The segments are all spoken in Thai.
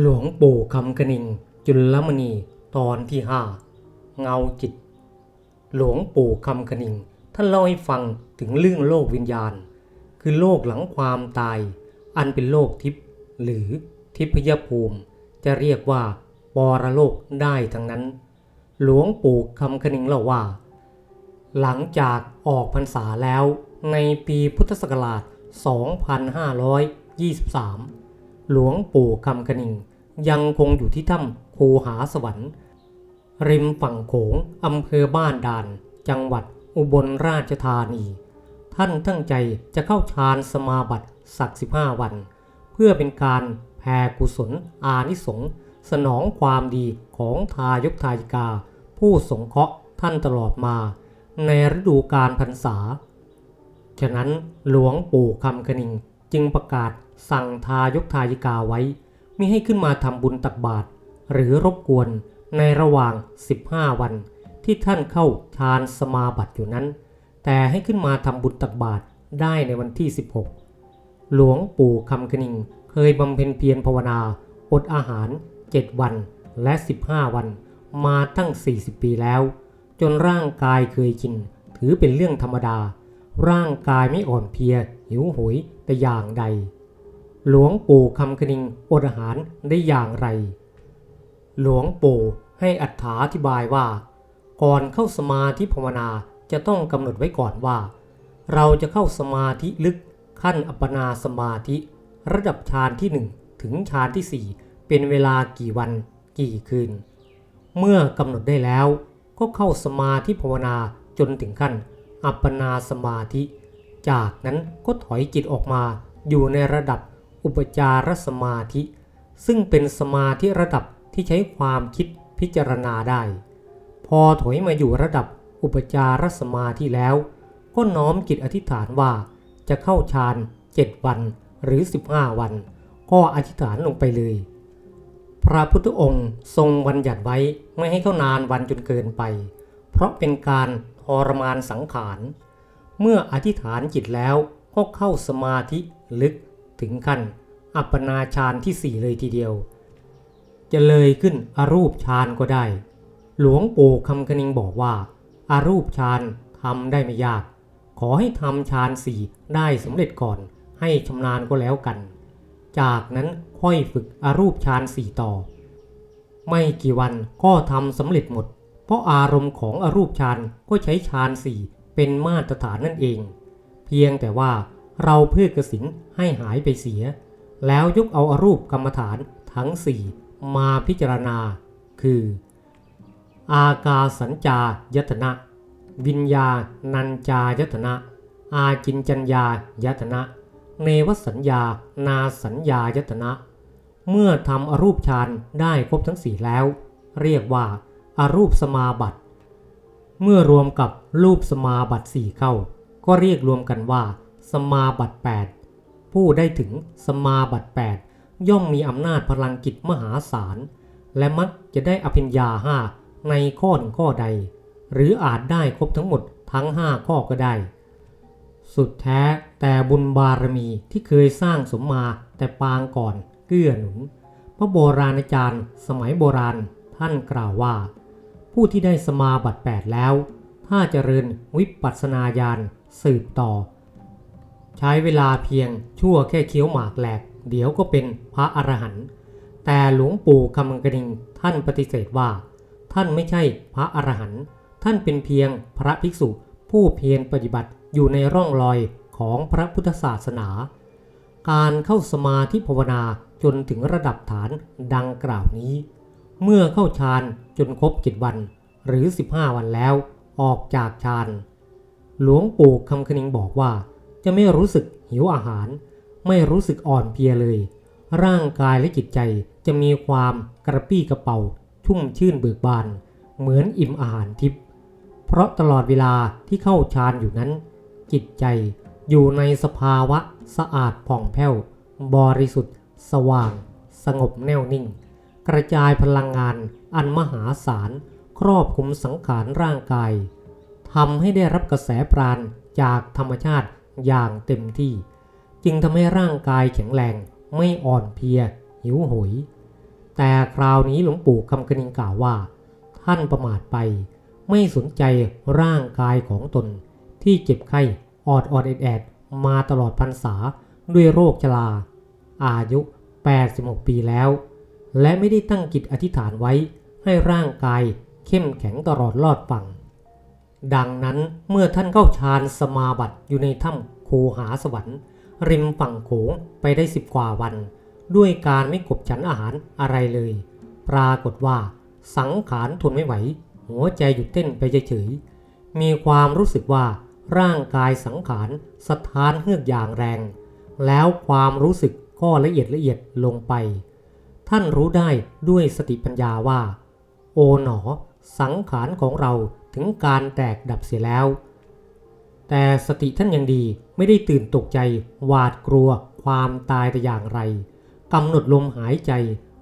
หลวงปู่คำกนิง จุลมณีตอนที่ห้าเงาจิต หลวงปู่คำกนิง ท่านเล่าให้ฟังถึงเรื่องโลกวิญญาณ คือโลกหลังความตาย อันเป็นโลกทิพย์หรือทิพยภูมิ จะเรียกว่าปรโลกได้ทั้งนั้น หลวงปู่คำกนิงเล่าว่า หลังจากออกพรรษาแล้วในปีพุทธศักราช 2523 หลวงปู่คำกระนิงยังคงอยู่ที่ถ้ำคูหาสวรรค์ ริมฝั่งโขงอำเภอบ้านด่าน จังหวัดอุบลราชธานี ท่านตั้งใจจะเข้าฌานสมาบัติสักสิบห้าวัน เพื่อเป็นการแผ่กุศลอานิสงส์สนองความดีของทายกทายิกา ผู้สงเคราะห์ท่านตลอดมา ในฤดูการพรรษา ฉะนั้นหลวงปู่คำกระนิงจึงประกาศ สั่งทายกทายิกาไว้มิให้ขึ้นมาทำบุญตักบาตรหรือรบกวนในระหว่าง 15 วัน ที่ท่านเข้าฌานสมาบัติอยู่นั้น แต่ให้ขึ้นมาทำบุญตักบาตรได้ในวันที่ 16 หลวงปู่คำกระนิงเคยบำเพ็ญเพียรภาวนา อดอาหาร 7 วันและ 15 วันมาตั้ง 40 ปีแล้ว จนร่างกายเคยชิน ถือเป็นเรื่องธรรมดา ร่างกายไม่อ่อนเพลียหิวโหยแต่อย่างใด หลวงปู่คำกระนิงอดอาหารได้อย่างไร หลวงปู่ให้อัถาธิบายว่า ก่อนเข้าสมาธิภาวนาจะต้องกำหนดไว้ก่อนว่า เราจะเข้าสมาธิลึกขั้นอัปปนาสมาธิ ระดับฌานที่ 1 ถึงฌานที่ 4 เป็นเวลากี่วันกี่คืน เมื่อกำหนดได้แล้วก็เข้าสมาธิภาวนาจนถึงขั้น อัปปนาสมาธิ จากนั้นก็ถอยจิตออกมาอยู่ในระดับ อุปจารสมาธิ ซึ่งเป็นสมาธิระดับที่ใช้ความคิดพิจารณาได้ พอถอยมาอยู่ระดับอุปจารสมาธิแล้ว ก็น้อมจิตอธิษฐานว่าจะเข้าฌาน7 วันหรือ 15 วัน ก็อธิษฐานลงไปเลย พระพุทธองค์ทรงบัญญัติไว้ไม่ให้เข้านานวันจนเกินไป เพราะเป็นการทรมานสังขาร เมื่ออธิษฐานจิตแล้วก็เข้าสมาธิลึก ถึงขั้นอัปปนาฌานที่สี่เลยทีเดียว จะเลยขึ้นอรูปฌานก็ได้ หลวงปู่คำคณิงบอกว่าอารูปฌานทำได้ไม่ยาก ขอให้ทำฌานสี่ได้สำเร็จก่อนให้ชำนาญก็แล้วกัน จากนั้นค่อยฝึกอารูปฌานสี่ต่อ ไม่กี่วันก็ทำสำเร็จหมด เพราะอารมณ์ของอรูปฌานก็ใช้ฌานสี่เป็นมาตรฐานนั่นเอง เพียงแต่ว่า เราเพื่อกสินให้หายไปเสีย แล้วยกเอาอารูปกรรมฐานทั้งสี่มาพิจารณา คือ อากาสัญจายตนะ วิญญาณัญจายตนะ อาจินจัญญายตนะ เนวสัญญา นาสัญญายตนะ เมื่อทำอรูปฌานได้ครบทั้งสี่แล้ว เรียกว่าอารูปสมาบัติ เมื่อรวมกับรูปสมาบัติสี่เข้า ก็เรียกรวมกันว่า สมาบัติ8ผู้ได้ถึงสมาบัติ8ย่อมมีอำนาจพลังกิจมหาศาล และมักจะได้อภิญญาห้าในข้อหนึ่งข้อใด หรืออาจได้ครบทั้งหมดทั้ง 5 ข้อก็ได้ สุดแท้แต่บุญบารมีที่เคยสร้างสมมาแต่ปางก่อนเกื้อหนุนพระโบราณอาจารย์ สมัยโบราณท่านกล่าวว่า ผู้ที่ได้สมาบัติ8แล้ว ถ้าเจริญวิปัสสนาญาณสืบต่อ ใช้เวลาเพียงชั่วแค่เคี้ยวหมากแหลก เดี๋ยวก็เป็นพระอรหันต์แต่หลวงปู่คำมังกริงท่านปฏิเสธว่า ท่านไม่ใช่พระอรหันต์ท่านเป็นเพียงพระภิกษุผู้เพียรปฏิบัติอยู่ในร่องรอยของพระพุทธศาสนา การเข้าสมาธิภาวนาจนถึงระดับฐานดังกล่าวนี้ เมื่อเข้าฌานจนครบกิจวัน หรือ 15 วันแล้วออกจากฌานหลวงปู่คำคณิงบอกว่า จะไม่รู้สึกหิวอาหาร ไม่รู้สึกอ่อนเพลียเลย ร่างกายและจิตใจจะมีความกระปี้กระเป๋า ชุ่มชื่นเบิกบาน เหมือนอิ่มอาหารทิพย์เพราะตลอดเวลาที่เข้าฌานอยู่นั้น จิตใจอยู่ในสภาวะสะอาดผ่องแผ้ว บริสุทธิ์ สว่าง สงบแน่วนิ่ง กระจายพลังงานอันมหาศาลครอบคลุมสังขารร่างกายทำให้ได้รับกระแสปราณจากธรรมชาติ อย่างเต็มที่ จึงทำให้ร่างกายแข็งแรงไม่อ่อนเพลีย หิวโหย แต่คราวนี้หลวงปู่คำกนิงกล่าวว่า ท่านประมาทไป ไม่สนใจร่างกายของตน ที่เจ็บไข้ออดออดแอดแอดมาตลอดพรรษาด้วยโรคชราอายุ 86 ปีแล้ว และไม่ได้ตั้งจิตอธิษฐานไว้ให้ร่างกายเข้มแข็งตลอดรอดฝั่ง ดังนั้นเมื่อท่านเข้าฌานสมาบัติอยู่ในถ้ำคูหาสวรรค์ริมฝั่งโขงไปได้สิบกว่าวัน ด้วยการไม่กบฉันอาหารอะไรเลย ปรากฏว่า สังขารทนไม่ไหว หัวใจหยุดเต้นไปเฉยๆมีความรู้สึกว่าร่างกายสังขารสถานเฮือกอย่างแรง แล้วความรู้สึกก็ละเอียดละเอียดลงไป ท่านรู้ได้ด้วยสติปัญญาว่า โอ๋หนอ สังขารของเรา ถึงการแตกดับเสียแล้ว แต่สติท่านยังดีไม่ได้ตื่นตกใจ หวาดกลัว ความตายแต่อย่างไรกำหนดลมหายใจ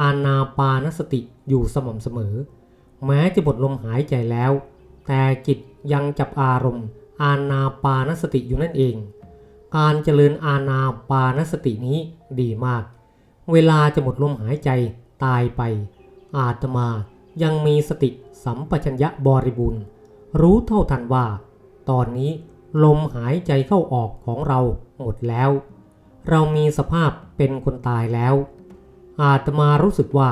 อานาปานสติอยู่สม่ำเสมอ แม้จะหมดลมหายใจแล้ว แต่จิตยังจับอารมณ์ อานาปานสติอยู่นั่นเอง การเจริญอานาปานสตินี้ดีมาก เวลาจะหมดลมหายใจตายไป อาตมายังมีสติสัมปชัญญะบริบูรณ์ รู้เท่าทันว่า ตอนนี้ลมหายใจเข้าออกของเราหมดแล้ว เรามีสภาพเป็นคนตายแล้ว อาตมารู้สึกว่า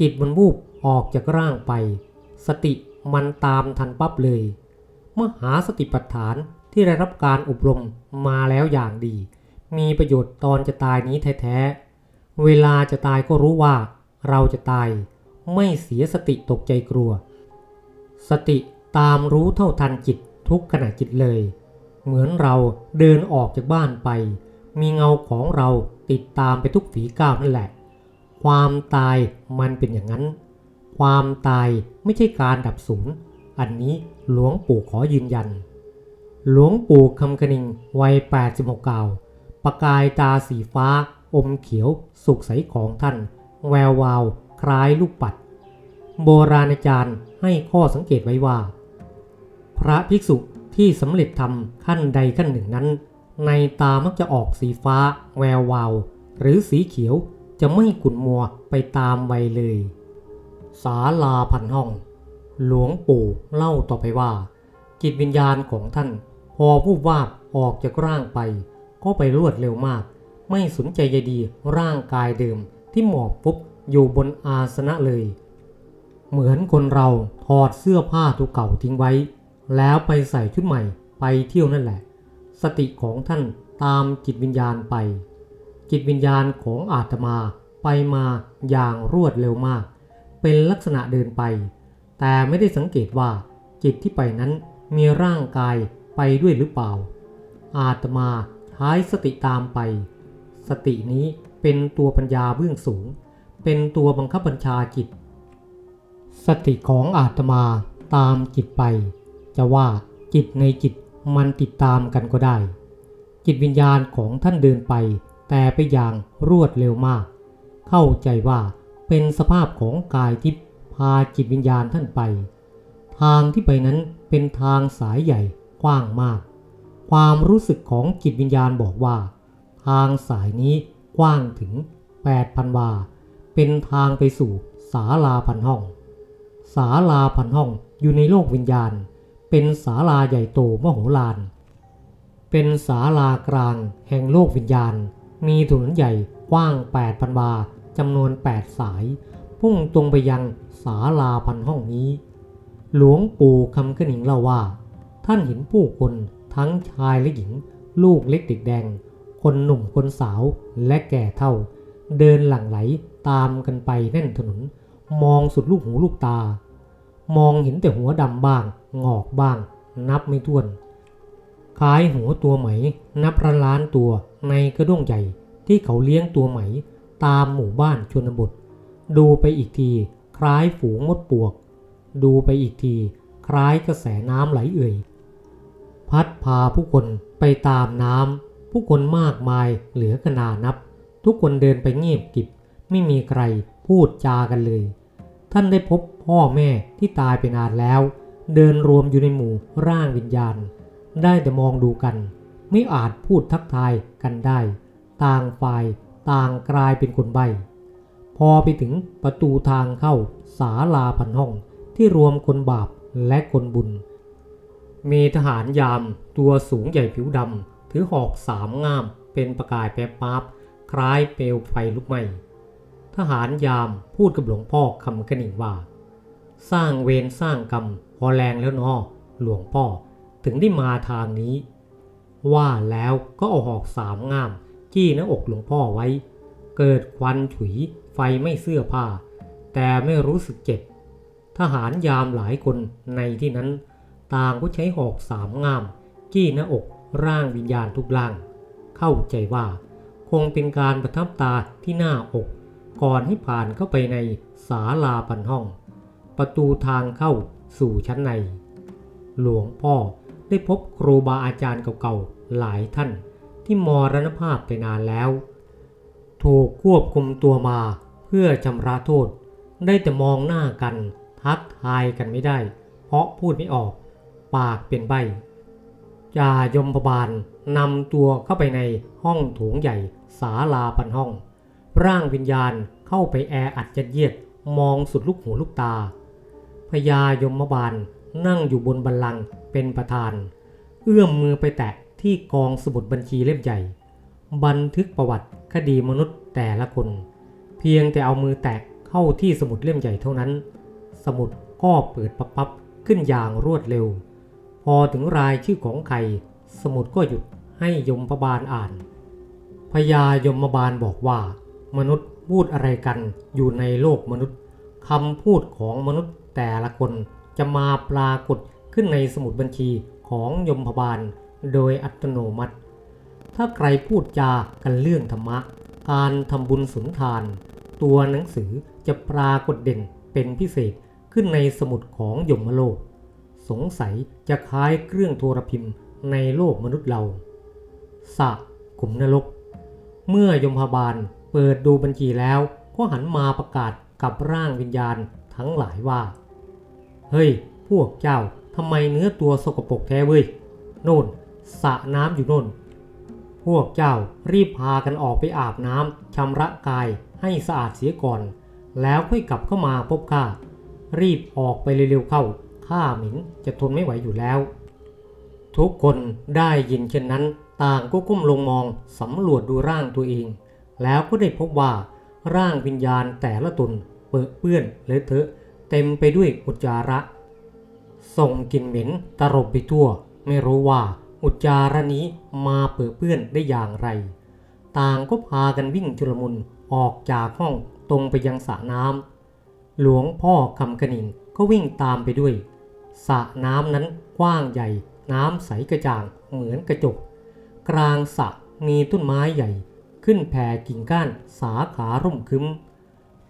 จิตมันวูบออกจากร่างไป สติมันตามทันปั๊บเลยมหาสติปัฏฐานที่ได้รับการอบรมมาแล้วอย่างดี มีประโยชน์ตอนจะตายนี้แท้ๆ เวลาจะตายก็รู้ว่า เราจะตาย ไม่เสียสติตกใจกลัว สติ ตามรู้เท่าทันจิตทุกขณะจิตเลย เหมือนเราเดินออกจากบ้านไป มีเงาของเราติดตามไปทุกฝีก้าวนั่นแหละ ความตายมันเป็นอย่างนั้น ความตายไม่ใช่การดับสูญอันนี้หลวงปู่ขอยืนยัน หลวงปู่คำกนิงวัย 86กล่าว ประกายตาสีฟ้า อมเขียวสุกใสของท่าน แวววาว คล้ายลูกปัด โบราณอาจารย์ให้ข้อสังเกตไว้ว่า ระภิกษุที่สำเร็จธรรมขั้นใดขั้นหนึ่งนั้น ในตามักจะออกสีฟ้า แวววาว หรือสีเขียวจะไม่ขุ่นมัวไปตามวัยเลยศาลาพันห้อง หลวงปู่เล่าต่อไปว่า จิตวิญญาณของท่าน พอวูบวาบออกจากร่างไป ก็ไปรวดเร็วมาก ไม่สนใจใยดีร่างกายเดิมที่หมอบปุ๊บอยู่บนอาสนะเลย เหมือนคนเราถอดเสื้อผ้าทุกเก่าทิ้งไว้ แล้วไปใส่ชุดใหม่ไปเที่ยวนั่นแหละ สติของท่านตามจิตวิญญาณไป จิตวิญญาณของอาตมาไปมาอย่างรวดเร็วมาก เป็นลักษณะเดินไป แต่ไม่ได้สังเกตว่าจิตที่ไปนั้นมีร่างกายไปด้วยหรือเปล่า อาตมาใช้สติตามไป สตินี้เป็นตัวปัญญาเบื้องสูง เป็นตัวบังคับบัญชาจิต สติของอาตมาตามจิตไป จะว่าจิตในจิตมันติดตามกันก็ได้ จิตวิญญาณของท่านเดินไป แต่ไปอย่างรวดเร็วมาก เข้าใจว่าเป็นสภาพของกายทิพย์พาจิตวิญญาณท่านไป ทางที่ไปนั้นเป็นทางสายใหญ่กว้างมาก ความรู้สึกของจิตวิญญาณบอกว่า ทางสายนี้กว้างถึง 8,000 วา เป็นทางไปสู่ศาลาพันห้องศาลาพันห้องอยู่ในโลกวิญญาณ เป็นศาลาใหญ่โตมโหฬารเป็นศาลากลางแห่งโลกวิญญาณ มีถนนใหญ่กว้าง8,000วาจำนวน 8 สาย พุ่งตรงไปยังศาลาพันห้องนี้ หลวงปู่คำขนิงเล่าว่า ท่านเห็นผู้คนทั้งชายและหญิง ลูกเล็กเด็กแดง คนหนุ่มคนสาวและแก่เท่า เดินหลั่งไหลตามกันไปแน่นถนน มองสุดลูกหูลูกตา มองเห็นแต่หัวดำบ้าง งอกบ้าง นับไม่ถ้วนคล้ายหัวตัวไหม นับล้านล้านตัวในกระด้งใหญ่ที่เขาเลี้ยงตัวไหม ตามหมู่บ้านชนบท ดูไปอีกที คล้ายฝูงมดปวก ดูไปอีกที คล้ายกระแสน้ำไหลเอื่อยพัดพาผู้คนไปตามน้ำผู้คนมากมายเหลือกนานับ ทุกคนเดินไปเงียบกิบ ไม่มีใครพูดจากันเลย ท่านได้พบพ่อแม่ที่ตายไปนานแล้ว เดินรวมอยู่ในหมู่ร่างวิญญาณ ได้แต่มองดูกัน ไม่อาจพูดทักทายกันได้ ต่างฝ่ายต่างกลายเป็นคนใบ พอไปถึงประตูทางเข้าศาลาพันห้องที่รวมคนบาปและคนบุญ มีทหารยามตัวสูงใหญ่ผิวดำถือหอกสามง่ามเป็นประกายแป๊บป๊าบคล้ายเปลวไฟลุกไหม้ ทหารยามพูดกับหลวงพ่อคำกระหนิ่งว่า สร้างเวรสร้างกรรมพอแรงแล้วนอหลวงพ่อถึงได้มาทางนี้ ว่าแล้วก็เอาหอกสามง่าม จี้หน้าอกหลวงพ่อไว้ เกิดควันฉุยไฟไม่เสื้อผ้า แต่ไม่รู้สึกเจ็บ ทหารยามหลายคนในที่นั้น ต่างก็ใช้หอกสามง่าม จี้หน้าอกร่างวิญญาณทุกร่าง เข้าใจว่า คงเป็นการประทับตาที่หน้าอก ก่อนให้ผ่านเข้าไปในศาลาปันห้อง ประตูทางเข้าสู่ชั้นใน หลวงพ่อได้พบครูบาอาจารย์เก่าๆหลายท่านที่มรณภาพไปนานแล้ว ถูกควบคุมตัวมาเพื่อชำระโทษ ได้แต่มองหน้ากัน ทักทายกันไม่ได้ เพราะพูดไม่ออก ปากเป็นใบจ่ายมพบาลนำตัวเข้าไปในห้องโถงใหญ่ศาลาพันห้อง ร่างวิญญาณเข้าไปแออัดยัดเยียดมองสุดลูกหูลูกตาพญายมบาลนั่งอยู่บนบัลลังก์เป็นประธาน เอื้อมมือไปแตะที่กองสมุดบัญชีเล่มใหญ่ บันทึกประวัติคดีมนุษย์แต่ละคน เพียงแต่เอามือแตะเข้าที่สมุดเล่มใหญ่เท่านั้น สมุดก็เปิดปับปับขึ้นอย่างรวดเร็ว พอถึงรายชื่อของใคร สมุดก็หยุดให้ยมพบาลอ่านพญายมบาลบอกว่า มนุษย์พูดอะไรกันอยู่ในโลกมนุษย์คำพูดของมนุษย์แต่ละคนจะมาปรากฏขึ้นในสมุดบัญชีของยมพบาลโดยอัตโนมัติ ถ้าใครพูดจากันเรื่องธรรมะ การทำบุญสุนทาน ตัวหนังสือจะปรากฏเด่นเป็นพิเศษขึ้นในสมุดของยมโลก สงสัยจะคล้ายเครื่องโทรพิมพ์ในโลกมนุษย์เราสะขุมนรก เมื่อยมพบาล เปิดดูบัญชีแล้วก็หันมาประกาศกับร่างวิญญาณทั้งหลายว่า เฮ้ย พวกเจ้าทำไมเนื้อตัวสกปรกแท้เว้ย โน่นสระน้ำอยู่โน่น พวกเจ้ารีบพากันออกไปอาบน้ำชำระกายให้สะอาดเสียก่อน แล้วค่อยกลับเข้ามาพบข้า รีบออกไปเร็วๆเข้า ข้าหมินจะทนไม่ไหวอยู่แล้ว ทุกคนได้ยินเช่นนั้น ต่างก็ก้มลงมองสำรวจดูร่างตัวเอง แล้วก็ได้พบว่าร่างวิญญาณแต่ละตนเปื้อนเปื้อนเลอะเทอะ เต็มไปด้วยอุจจาระ ส่งกลิ่นเหม็นตรบไปทั่ว ไม่รู้ว่าอุจจาระนี้มาเปื้อนเปื้อนได้อย่างไร ต่างก็พากันวิ่งจุลมุนออกจากห้องตรงไปยังสระน้ำหลวงพ่อคำกระนิงก็วิ่งตามไปด้วยสระน้ำนั้นกว้างใหญ่ น้ำใสกระจ่างเหมือนกระจก กลางสระมีต้นไม้ใหญ่ ขึ้นแผ่กิ่งก้านสาขาร่มคึ้ม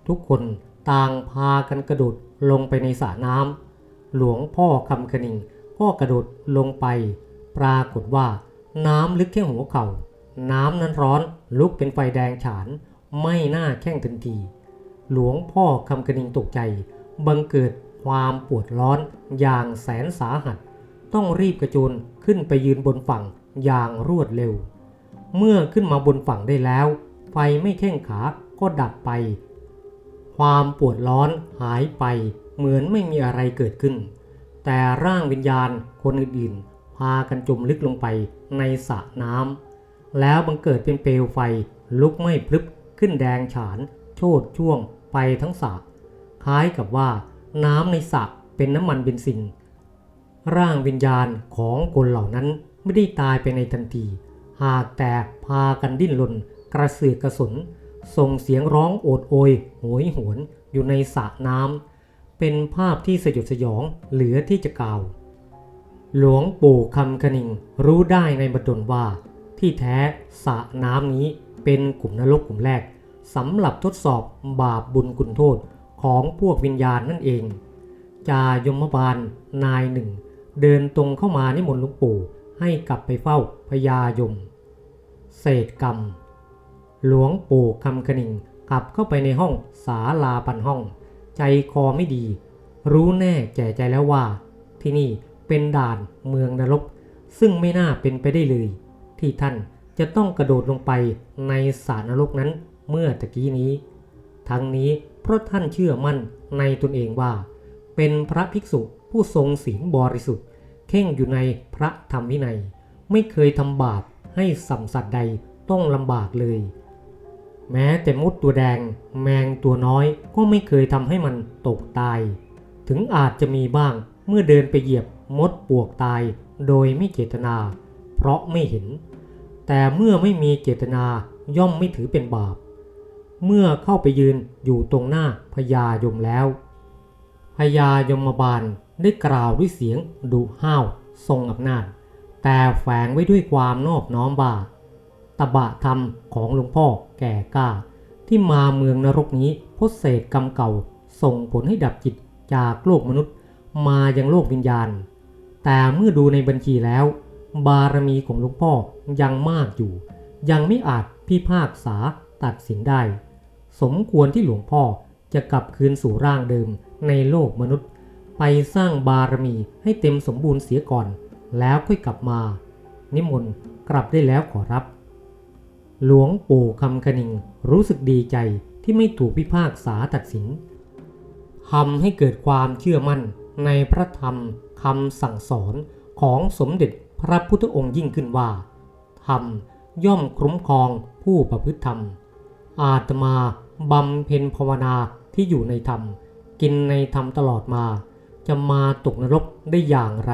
ทุกคนต่างพากันกระโดดลงไปในสระน้ำหลวงพ่อคำกระนิงก็กระโดดลงไป ปรากฏว่าน้ำลึกแค่หัวเขา่า น้ำนั้นร้อนลุกเป็นไฟแดงฉาน ไม่น่าแข้งทันที หลวงพ่อคำกระนิงตกใจ บังเกิดความปวดร้อนอย่างแสนสาหัส ต้องรีบกระโจนขึ้นไปยืนบนฝั่งอย่างรวดเร็ว เมื่อขึ้นมาบนฝั่งได้แล้ว ไฟไม่แข้งขาก็ดับไป ความปวดร้อนหายไปเหมือนไม่มีอะไรเกิดขึ้น แต่ร่างวิญญาณคนอื่นๆ พากันจมลึกลงไปในสระน้ำแล้วบังเกิดเป็นเปลวไฟลุกไหม้พลึบขึ้นแดงฉาน โชดช่วงไปทั้งสระคล้ายกับว่าน้ำในสระเป็นน้ำมันเบนซิน ร่างวิญญาณของคนเหล่านั้นไม่ได้ตายไปในทันที หากแต่พากันดิ้นรนกระเสือกกระสนส่งเสียงร้องโอดโอยโหยหวนอยู่ในสระน้ำเป็นภาพที่สยดสยองเหลือที่จะกล่าว หลวงปู่คำคณิงรู้ได้ในบัดดลว่า ที่แท้สระน้ำนี้เป็นกลุ่มนรกกลุ่มแรกสำหรับทดสอบบาปบุญคุณโทษของพวกวิญญาณนั่นเอง จายมบาลนายหนึ่ง เดินตรงเข้ามานิมนต์หลวงปู่ ให้กลับไปเฝ้าพญายม เศษกรรม หลวงปู่คำคณิงกลับเข้าไปในห้องศาลาปันห้อง ใจคอไม่ดี รู้แน่แก่ใจแล้วว่า ที่นี่เป็นด่านเมืองนรก ซึ่งไม่น่าเป็นไปได้เลย ที่ท่านจะต้องกระโดดลงไปในสารนรกนั้นเมื่อตะกี้นี้ ทั้งนี้เพราะท่านเชื่อมั่นในตนเองว่า เป็นพระภิกษุผู้ทรงศีลบริสุทธิ์ เข่งอยู่ในพระธรรมวินัย ไม่เคยทำบาปให้สัมสัตว์ใดต้องลำบากเลย แม้แต่มดตัวแดงแมงตัวน้อยก็ไม่เคยทำให้มันตกตาย ถึงอาจจะมีบ้างเมื่อเดินไปเหยียบมดปวกตายโดยไม่เจตนา เพราะไม่เห็น แต่เมื่อไม่มีเจตนาย่อมไม่ถือเป็นบาป เมื่อเข้าไปยืนอยู่ตรงหน้าพญายมแล้ว พญายมบาลได้กล่าวด้วยเสียงดุห้าวทรงอำนาจ แต่แฝงไว้ด้วยความนอบน้อมว่า ตบะธรรมของหลวงพ่อแก่กล้า ที่มาเมืองนรกนี้พราะเศษกรรมเก่า ส่งผลให้ดับจิตจากโลกมนุษย์มายังโลกวิญญาณ แต่เมื่อดูในบัญชีแล้ว บารมีของหลวงพ่อยังมากอยู่ ยังไม่อาจพิพากษาตัดสินได้ สมควรที่หลวงพ่อจะกลับคืนสู่ร่างเดิม ในโลกมนุษย์ ไปสร้างบารมีให้เต็มสมบูรณ์เสียก่อน แล้วค่อยกลับมา นิมนต์กลับได้แล้วขอรับ หลวงปู่คำกระนิงรู้สึกดีใจที่ไม่ถูกพิพากษาตัดสินทำให้เกิดความเชื่อมั่นในพระธรรมคำสั่งสอนของสมเด็จพระพุทธองค์ยิ่งขึ้นว่า ธรรมย่อมคุ้มครองผู้ประพฤติธรรม อาตมาบำเพ็ญภาวนาที่อยู่ในธรรม กินในธรรมตลอดมา จะมาตกนรกได้อย่างไร